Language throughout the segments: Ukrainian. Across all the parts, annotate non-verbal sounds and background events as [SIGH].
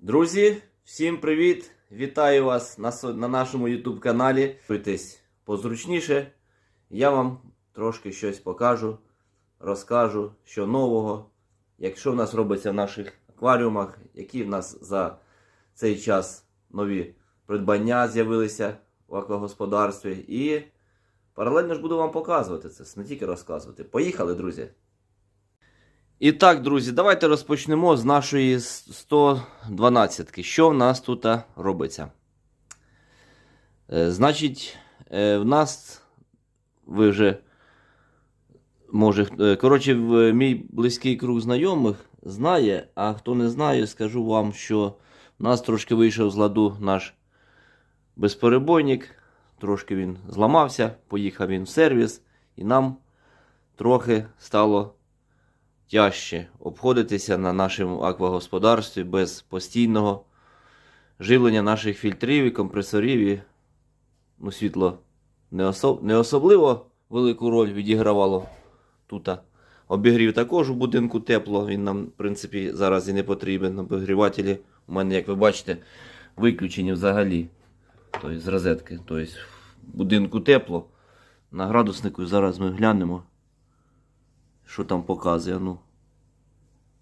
Друзі, всім привіт! Вітаю вас на, на нашому YouTube каналі. Підписуйтесь позручніше. Я вам трошки щось покажу, розкажу, що нового, якщо в нас робиться в наших акваріумах, які в нас за цей час нові придбання з'явилися в аквагосподарстві. І паралельно ж буду вам показувати це, не тільки розказувати. Поїхали, друзі! І так, друзі, давайте розпочнемо з нашої 112-ки. Що в нас тут робиться? Е, значить, е, в нас ви вже може. е, Коротше, мій близький круг знайомих знає, а хто не знає, скажу вам, що в нас трошки вийшов з ладу наш безперебойник. Трошки він зламався, поїхав він в сервіс, і нам трохи стало тяжче обходитися на нашому аквагосподарстві без постійного живлення наших фільтрів і компресорів. І, ну, світло не, осо... не особливо велику роль відігравало тут. Обігрів також у будинку тепло, він нам, в принципі, зараз і не потрібен. Обігрівателі у мене, як ви бачите, виключені взагалі. Тобто з розетки. Тобто в будинку тепло. На градуснику зараз ми глянемо що там показує. Ну,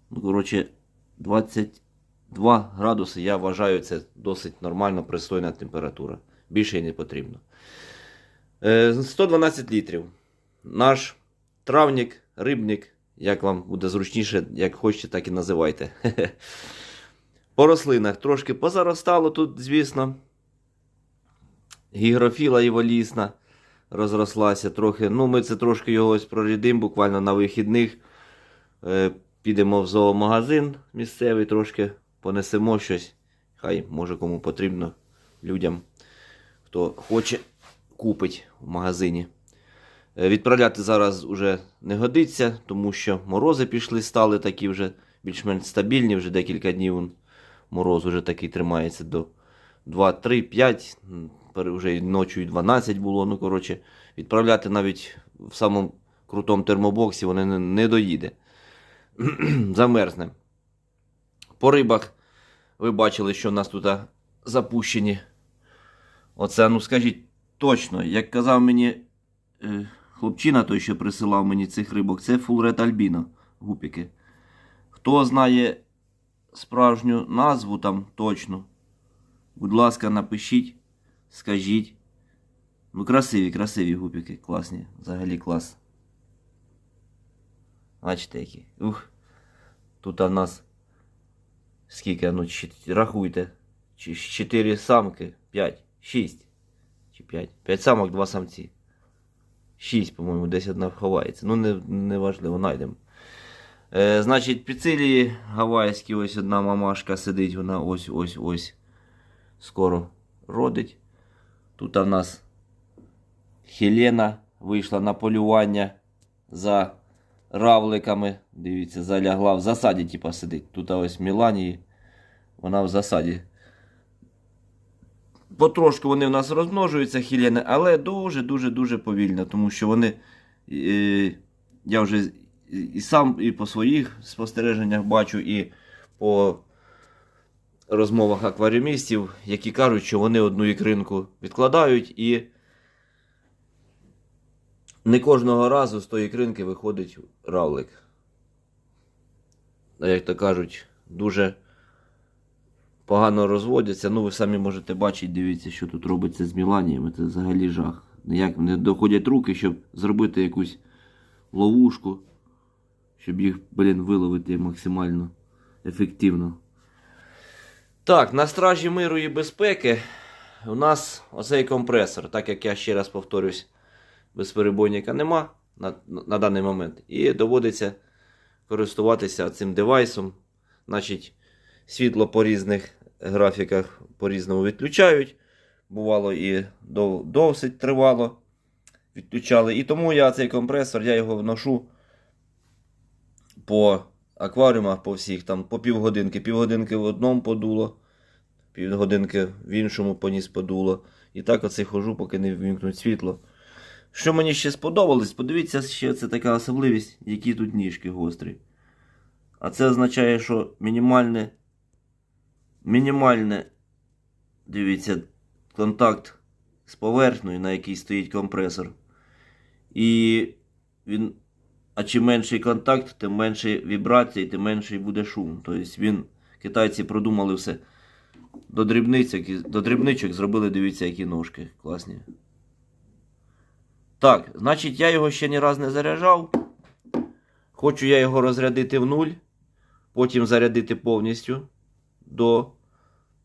ну коротше, 22 градуси, я вважаю, це досить нормально пристойна температура. Більше й не потрібно. Е, 112 літрів. Наш травник, рибник, як вам буде зручніше, як хочете, так і називайте. [LAUGHS] По рослинах трошки позаростало тут, звісно. Гігрофіла і волісна розрослася трохи. Ну, ми це трошки його ось прорядимо буквально на вихідних. Е, підемо в зоомагазин місцевий, трошки понесемо щось. Хай може кому потрібно людям, хто хоче купить в магазині. Е, відправляти зараз уже не годиться, тому що морози пішли, стали такі вже більш-менш стабільні, вже декілька днів мороз уже такий тримається до 2, 3, 5, м, пере- вже ночі і 12 було. Ну, коротше, відправляти навіть в самому крутому термобоксі вони не, доїде. [CLEARS THROAT] Замерзне. По рибах ви бачили, що в нас тут запущені. Оце, ну скажіть точно, як казав мені е, хлопчина, той, що присилав мені цих рибок, це Red Albino гупіки. Хто знає справжню назву там точно, Будь ласка, напишіть, скажіть. Ну, красиві, красиві гупіки, класні, взагалі клас. Бачите які. Ух. Тут у нас скільки, ну, рахуйте. Чи- Чотири самки, п'ять, шість. Чи п'ять. П'ять самок, два самці. Шість, по-моєму, десь одна ховається. Ну, не, не важливо, знайдемо. Е, значить, піцилії гавайські, ось одна мамашка сидить, вона ось ось ось скоро родить. Тут у нас Хелена вийшла на полювання за равликами. Дивіться, залягла в засаді, типа сидить. Тут ось Міланії, вона в засаді. Потрошку вони в нас розмножуються, хілени, але дуже-дуже-дуже повільно, тому що вони. Е, я вже і сам і по своїх спостереженнях бачу, і по розмовах акваріумістів, які кажуть, що вони одну ікринку відкладають і не кожного разу з тої ікринки виходить равлик. Як то кажуть, дуже погано розводяться. Ну, ви самі можете бачити, дивіться, що тут робиться з Міланіями. Це взагалі жах. Ніяк не доходять руки, щоб зробити якусь ловушку, щоб їх, блін, виловити максимально ефективно. Так, на стражі миру і безпеки у нас оцей компресор, так як я ще раз повторюсь, безперебойника нема на, на даний момент. І доводиться користуватися цим девайсом. Значить, світло по різних графіках по-різному відключають. Бувало і дов, досить тривало відключали. І тому я цей компресор, я його вношу по акваріумах, по всіх, там по півгодинки. Півгодинки в одному подуло, півгодинки в іншому поніс подуло. І так оце хожу, поки не ввімкнуть світло. Що мені ще сподобалось, подивіться, ще це така особливість, які тут ніжки гострі. А це означає, що мінімальне мінімальне, дивіться, контакт з поверхнею, на якій стоїть компресор. І він, а чим менший контакт, тим менше вібрації, тим менший буде шум. Тобто він, китайці продумали все. До дрібничок, до дрібничок зробили, дивіться, які ножки класні. Так, значить, я його ще ні раз не заряджав. Хочу я його розрядити в нуль, потім зарядити повністю до,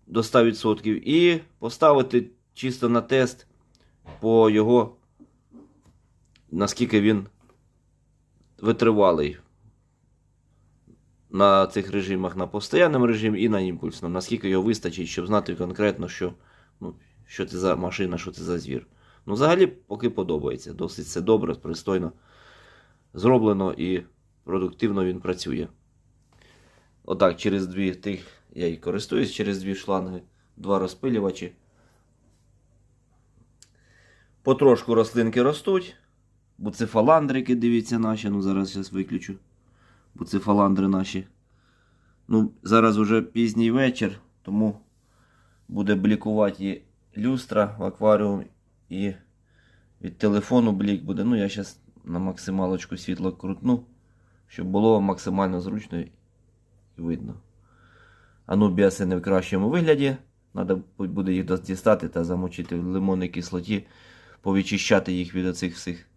до 100% і поставити чисто на тест по його, наскільки він витривалий на цих режимах, на постоянному режимі і на імпульсному. Наскільки його вистачить, щоб знати конкретно, що, ну, що це за машина, що це за звір. Ну, взагалі, поки подобається. Досить все добре, пристойно зроблено і продуктивно він працює. Отак, через дві тих я і користуюсь, через дві шланги, два розпилювачі. Потрошку рослинки ростуть. Буцефаландрики, дивіться наші. Ну, зараз зараз виключу. Буцефаландри наші. Ну, зараз уже пізній вечір, тому буде блікувати і люстра в акваріум, і від телефону блік буде. Ну, я зараз на максималочку світло крутну, щоб було максимально зручно і видно. Анубіаси не в кращому вигляді. Треба буде їх дістати та замочити в лимонній кислоті, повичищати їх від оцих всіх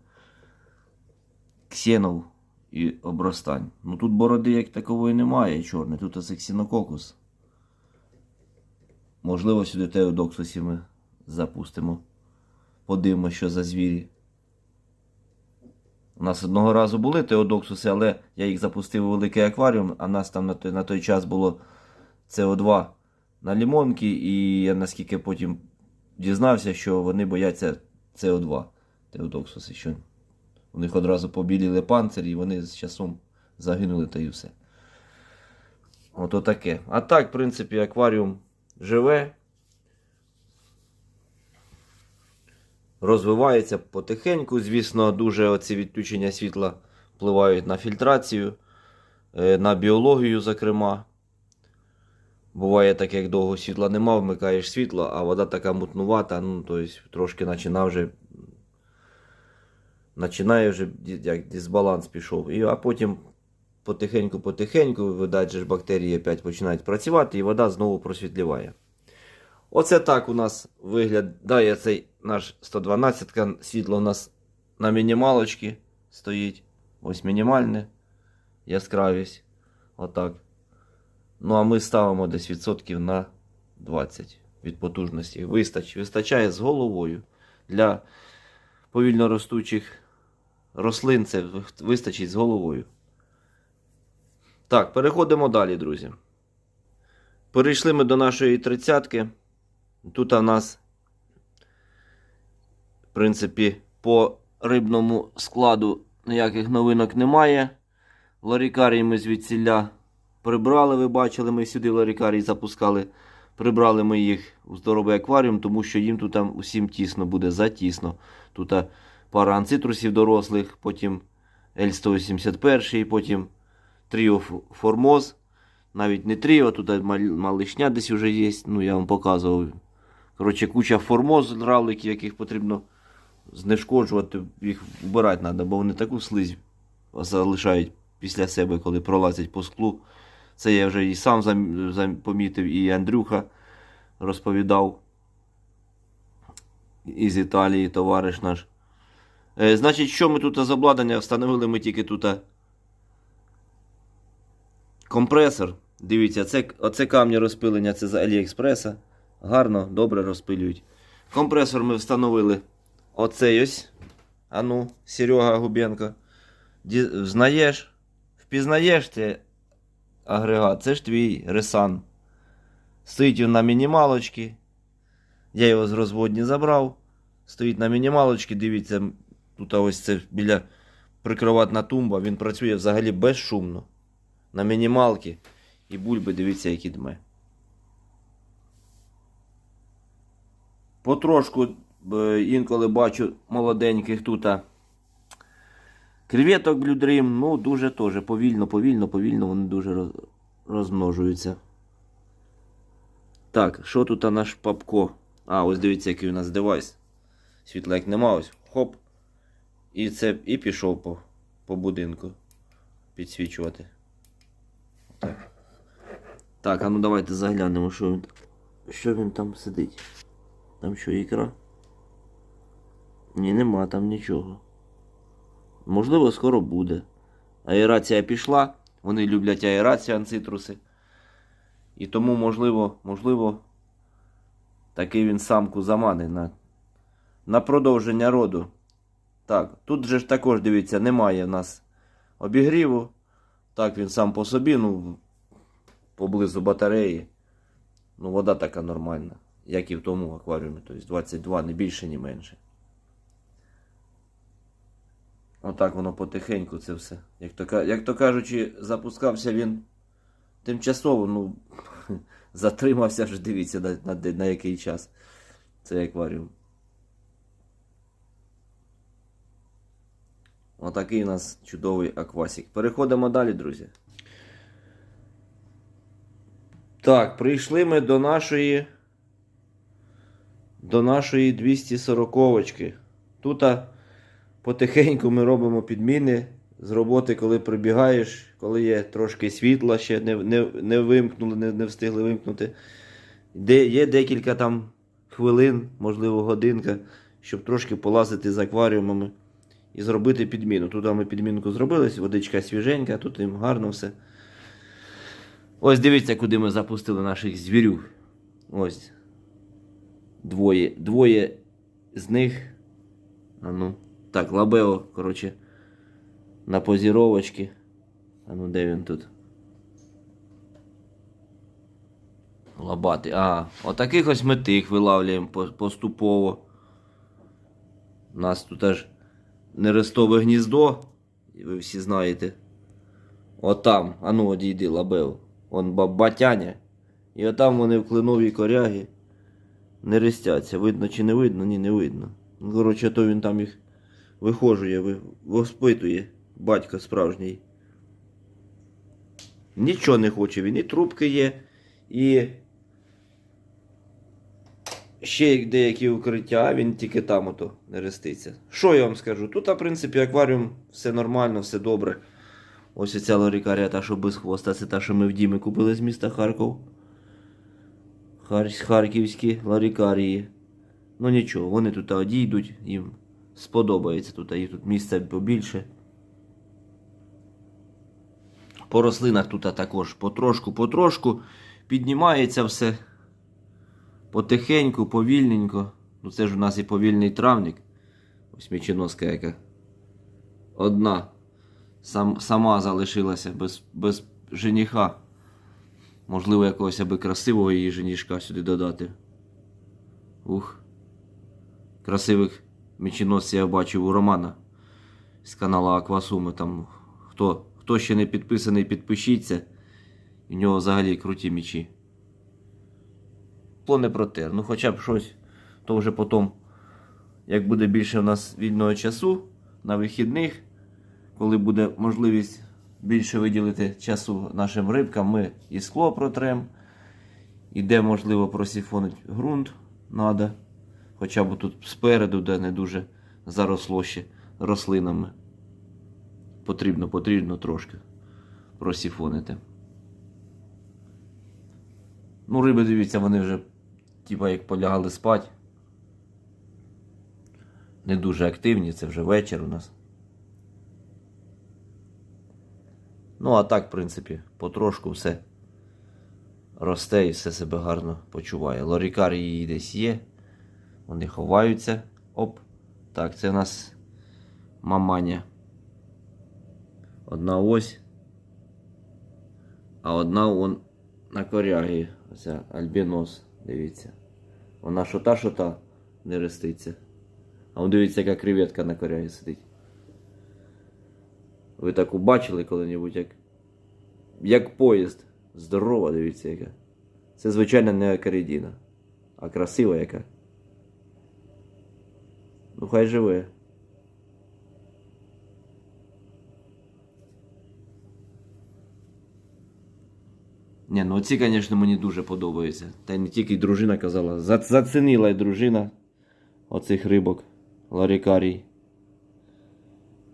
ксенов і обростань. Ну тут бороди як такової немає чорної, тут оце ксенококус. Можливо, сюди теодоксусі ми запустимо. Подивимося, що за звірі. У нас одного разу були теодоксуси, але я їх запустив у великий акваріум, а нас там на той, на той час було СО2 на лімонки, і я наскільки потім дізнався, що вони бояться СО2 теодоксуси. Що у них одразу побіліли панцирі, і вони з часом загинули та й все. Ото таке. А так, в принципі, акваріум живе. Розвивається потихеньку. Звісно, дуже оці відключення світла впливають на фільтрацію, е, на біологію, зокрема. Буває так, як довго світла нема, вмикаєш світло, а вода така мутнувата, ну, тобто трошки починає вже починає вже як дисбаланс пішов. І, а потім потихеньку-потихеньку, видать, же бактерії опять починають працювати, і вода знову просвітліває. Оце так у нас виглядає цей наш 112 Світло у нас на мінімалочці стоїть. Ось мінімальне яскравість. Отак. Ну, а ми ставимо десь відсотків на 20 від потужності. Вистач, вистачає з головою. Для повільно ростучих рослин це вистачить з головою. Так, переходимо далі, друзі. Перейшли ми до нашої тридцятки. Тут у нас, в принципі, по рибному складу ніяких новинок немає. Ларікарій ми звідсіля прибрали, ви бачили, ми сюди ларікарій запускали. Прибрали ми їх у здоровий акваріум, тому що їм тут усім тісно буде, затісно. Тут пара анцитрусів дорослих, потім L181, потім тріо Формоз. Навіть не тріо, тут малишня десь вже є, ну я вам показував. Коротше, куча формоз равликів, яких потрібно знешкоджувати, їх вбирати треба, бо вони таку слизь залишають після себе, коли пролазять по склу. Це я вже і сам помітив, і Андрюха розповідав із Італії, товариш наш. Е, значить, що ми тут з обладнання встановили ми тільки тут компресор. Дивіться, це, оце камні розпилення, це з Аліекспреса. Гарно, добре розпилюють. Компресор ми встановили оцей ось. Ану, Серега Губенко. Ді- Знаєш, впізнаєш це агрегат, це ж твій ресан. Стоїть він на мінімалочці. Я його з розводні забрав. Стоїть на мінімалочці, дивіться, тут ось це біля прикроватна тумба, він працює взагалі безшумно. На мінімалці. І бульби, дивіться, які дме. Потрошку е, інколи бачу молоденьких тут креветок блюдрим, ну дуже теж повільно, повільно, повільно вони дуже розмножуються. Так, що тут наш папко? А, ось дивіться, який у нас девайс. Світла як нема, ось хоп. І це і пішов по, по будинку підсвічувати. Так. Так, а ну давайте заглянемо, що він, що він там сидить. Там що, ікра? Ні, нема там нічого. Можливо, скоро буде. Аерація пішла. Вони люблять аерацію анцитруси. І тому, можливо, можливо, такий він самку заманить на, на продовження роду. Так, тут же ж також, дивіться, немає в нас обігріву. Так, він сам по собі, ну, поблизу батареї. Ну, вода така нормальна, як і в тому акваріумі. Тобто 22, не більше, ні менше. Отак воно потихеньку це все. Як то, як то кажучи, запускався він тимчасово, ну, [LAUGHS] затримався вже, дивіться, на, на, на який час цей акваріум. Отакий у нас чудовий аквасік. Переходимо далі, друзі. Так, прийшли ми до нашої. До нашої 240-очки. Тут потихеньку ми робимо підміни з роботи, коли прибігаєш, коли є трошки світла, ще не, не, не вимкнули, не, не встигли вимкнути. Де, є декілька там хвилин, можливо, годинка, щоб трошки полазити з акваріумами і зробити підміну. Тут ми підмінку зробили, водичка свіженька, тут їм гарно все. Ось дивіться, куди ми запустили наших звірюх. Ось. Двоє. Двоє з них. А ну. Так, Лабео, коротше, на позіровочки. А ну де він тут? Лабати. А, отаких ось ми тих вилавлюємо поступово. У нас тут аж нерестове гніздо, ви всі знаєте. Отам, а ну одійди, лабев. Он ба- батяня. І отам вони в клиновій корягі нерестяться. Видно чи не видно? Ні, не видно. Ну, коротше, то він там їх вихожує, воспитує батько справжній. Нічого не хоче, він і трубки є, і ще деякі укриття, він тільки там ото не реститься. Що я вам скажу? Тут, в принципі, акваріум все нормально, все добре. Ось ця ларікарія, та, що без хвоста, це та, що ми в Дімі купили з міста Харків. Хар... Харківські ларікарії. Ну нічого, вони тут одійдуть, їм сподобається тут, а їх тут місця побільше. По рослинах тут також потрошку, потрошку піднімається все. Потихеньку, повільненько. Ну це ж у нас і повільний травник. Ось міченоска яка. Одна. Сам, сама залишилася без, без жениха. Можливо, якогось аби красивого її женішка сюди додати. Ух. Красивих міченосців я бачив у Романа з каналу Аквасуми. Там хто, хто ще не підписаний, підпишіться. У нього взагалі круті мічі. Не протер. Ну хоча б щось, то вже потім, як буде більше у нас вільного часу на вихідних, коли буде можливість більше виділити часу нашим рибкам, ми і скло протрем, і де можливо просіфонить ґрунт, надо. Хоча б тут спереду, де не дуже заросло ще рослинами. Потрібно, потрібно трошки просіфонити. Ну, риби, дивіться, вони вже, типа, як полягали спать. Не дуже активні, це вже вечір у нас. Ну, а так, в принципі, потрошку все росте і все себе гарно почуває. Лорікарії десь є. Вони ховаються. Оп. Так, це у нас маманя. Одна ось. А одна вон на корягі. Оця альбінос, дивіться. Вона шота шота не реститься. А вон дивіться, яка креветка на корягі сидить. Ви таку бачили коли-небудь, як. Як поїзд. Здорова, дивіться, яка. Це, звичайно, не акаридіна. А красива яка. Ну хай живе. Ні, ну ці, звісно, мені дуже подобаються. Та й не тільки дружина казала. За- Зацінила й дружина оцих рибок. Ларікарій.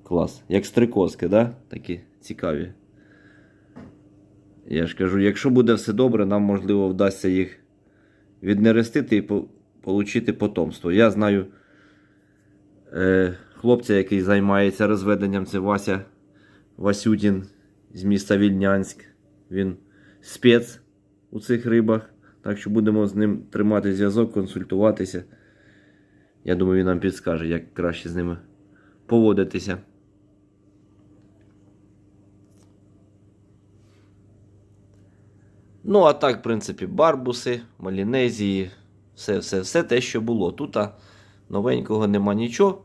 Клас. Як стрикозки, да? Такі цікаві. Я ж кажу, якщо буде все добре, нам можливо вдасться їх віднерестити і по- потомство. Я знаю е, хлопця, який займається розведенням, це Вася Васютін з міста Вільнянськ. Він спец у цих рибах. Так що будемо з ним тримати зв'язок, консультуватися. Я думаю, він нам підскаже, як краще з ними поводитися. Ну, а так, в принципі, барбуси, малінезії, все, все, все те, що було. Тут а, новенького нема нічого.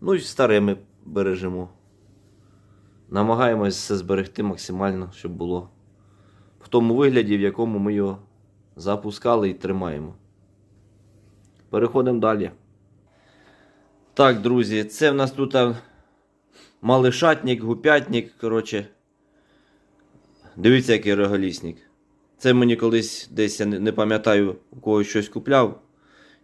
Ну і старе ми бережемо. Намагаємось все зберегти максимально, щоб було в тому вигляді, в якому ми його запускали і тримаємо. Переходимо далі. Так, друзі, це в нас тут малишатник, гупятник. Коротше. Дивіться, який реголісник. Це мені колись десь я не, пам'ятаю, у когось щось купляв.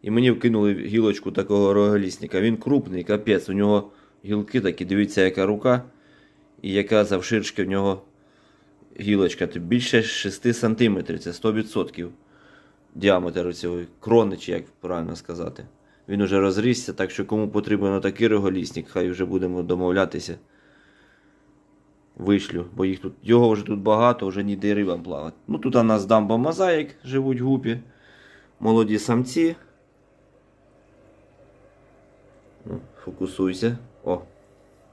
І мені вкинули гілочку такого роголісника. Він крупний, капець. У нього гілки такі, дивіться, яка рука. І яка завширшки в нього гілочка. Тобто більше 6 см, це 100% діаметр цієї крони, чи як правильно сказати. Він уже розрісся, так що кому потрібен такий роголісник, хай вже будемо домовлятися. Вишлю, бо їх тут, його вже тут багато, вже ніде рибам плавати. Ну тут у нас дамба мозаїк, живуть гупі, молоді самці. Ну, Фокусуйся. О.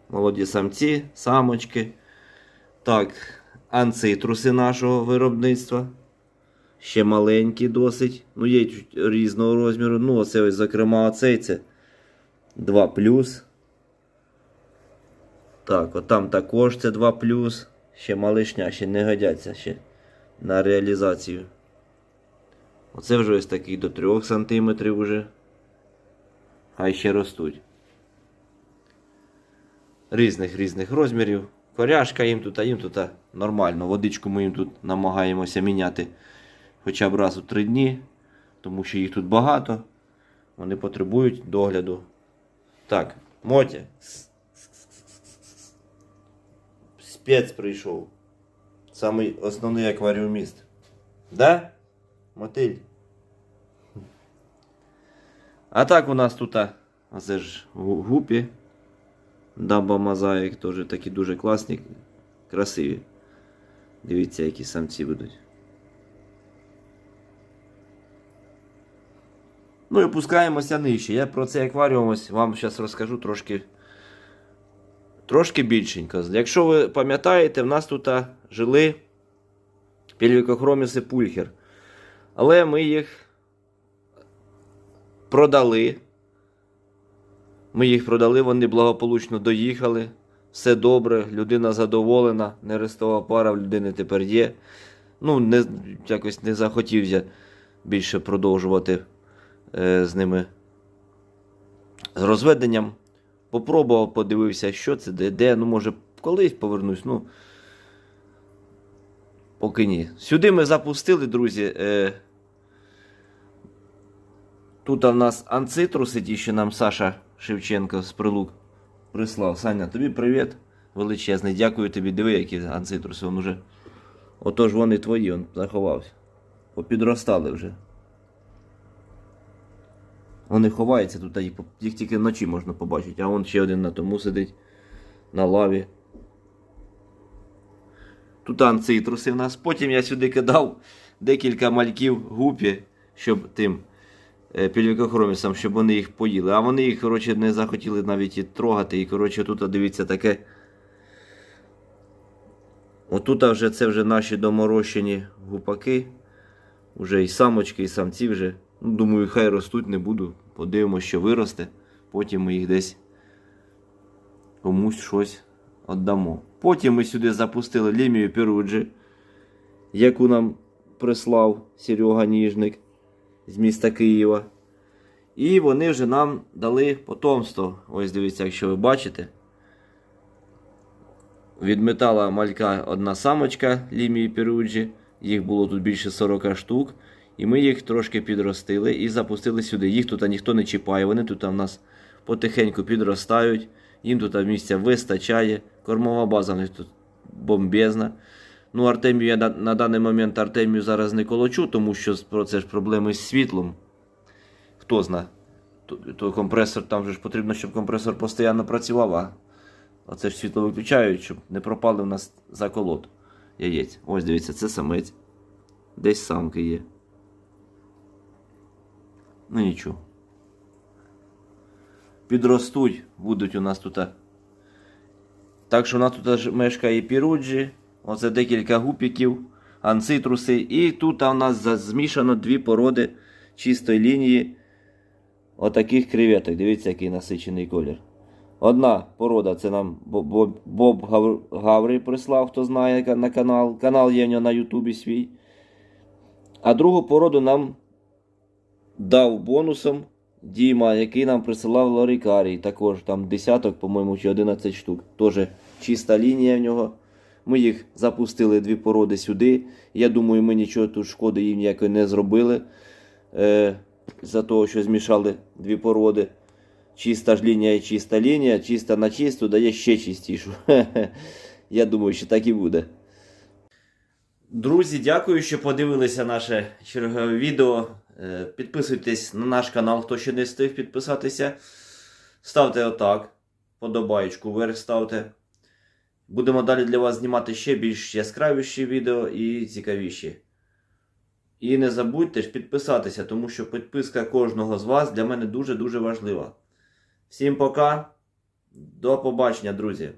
Молоді самці, самочки. Так, анцитруси нашого виробництва. Ще маленькі досить. Ну, є різного розміру. Ну, оце ось, зокрема, оцей це 2 Так, от також це 2 Ще малишня, ще не годяться ще на реалізацію. Оце вже ось такий до 3 см вже. Хай ще ростуть. Різних різних розмірів. Коряшка їм тут, а їм тут нормально. Водичку ми їм тут намагаємося міняти хоча б раз у 3 дні, тому що їх тут багато. Вони потребують догляду. Так, Мотя. Спец прийшов. Самий основний акваріуміст. Да? Мотиль. А так у нас тут, а, це ж гу- гупі. Дамба мозаїк теж такі дуже класні, красиві. Дивіться, які самці будуть. Ну і опускаємося нижче. Я про цей акваріум ось вам зараз розкажу трошки. Трошки більшенько. Якщо ви пам'ятаєте, в нас тут жили пільвікохроміси пульхер. Але ми їх продали. Ми їх продали, вони благополучно доїхали. Все добре, людина задоволена, нерестова пара в людини тепер є. Ну, не, якось не захотів я більше продовжувати е, з ними з розведенням. Попробував, подивився, що це, де, де. Ну, може, колись повернусь. Ну, поки ні. Сюди ми запустили, друзі. Е, Тут в нас анцитруси, ті, що нам Саша Шевченко з прилук прислав. Саня, тобі привіт. Величезний. Дякую тобі. Диви, які анцитруси. Він уже. Отож вони твої, він заховався. Попідростали вже. Вони ховаються тут, їх, тільки вночі можна побачити, а вон ще один на тому сидить на лаві. Тут анцитруси в нас. Потім я сюди кидав декілька мальків гупі, щоб тим пільвікохромісам, щоб вони їх поїли. А вони їх, коротше, не захотіли навіть і трогати. І, коротше, тут, дивіться, таке. Отут вже це вже наші доморощені гупаки. Уже і самочки, і самці вже. Ну, думаю, хай ростуть, не буду. Подивимося, що виросте. Потім ми їх десь комусь щось віддамо. Потім ми сюди запустили лімію Перуджі, яку нам прислав Серега Ніжник з міста Києва. І вони вже нам дали потомство. Ось дивіться, якщо ви бачите. Від метала малька одна самочка лімії Перуджі, Їх було тут більше 40 штук. І ми їх трошки підростили і запустили сюди. Їх тут ніхто не чіпає. Вони тут в нас потихеньку підростають. Їм тут місця вистачає. Кормова база в них тут бомбезна. Ну, Артемію я на, на даний момент Артемію зараз не колочу, тому що про це ж проблеми з світлом. Хто знає. То, то компресор, там же ж потрібно, щоб компресор постійно працював, а оце ж світло виключають, щоб не пропали в нас заколот яєць. Ось дивіться, це самець. Десь самки є. Ну нічого. Підростуть, будуть у нас тут. Так що у нас тут мешкає піруджі, оце декілька гупіків, анцитруси. І тут у нас змішано дві породи чистої лінії отаких креветок. Дивіться, який насичений колір. Одна порода це нам Бо- Бо- Боб Гав- Гаврий прислав, хто знає на канал. Канал є в нього на Ютубі свій. А другу породу нам дав бонусом Діма, який нам присилав Лорікарій. Також там десяток, по-моєму, чи 11 штук. Теж чиста лінія в нього. Ми їх запустили дві породи сюди. Я думаю, ми нічого тут шкоди їм ніякої не зробили. Е, за того, що змішали дві породи. Чиста ж лінія і чиста лінія, чиста на чисту дає ще чистішу. [LAUGHS] Я думаю, що так і буде. Друзі, дякую, що подивилися наше чергове відео. Е, Підписуйтесь на наш канал, хто ще не встиг підписатися. Ставте отак. Подобаєчку вверх ставте. Будемо далі для вас знімати ще більш яскравіші відео і цікавіші. І не забудьте ж підписатися, тому що підписка кожного з вас для мене дуже-дуже важлива. Всім пока. До побачення, друзі!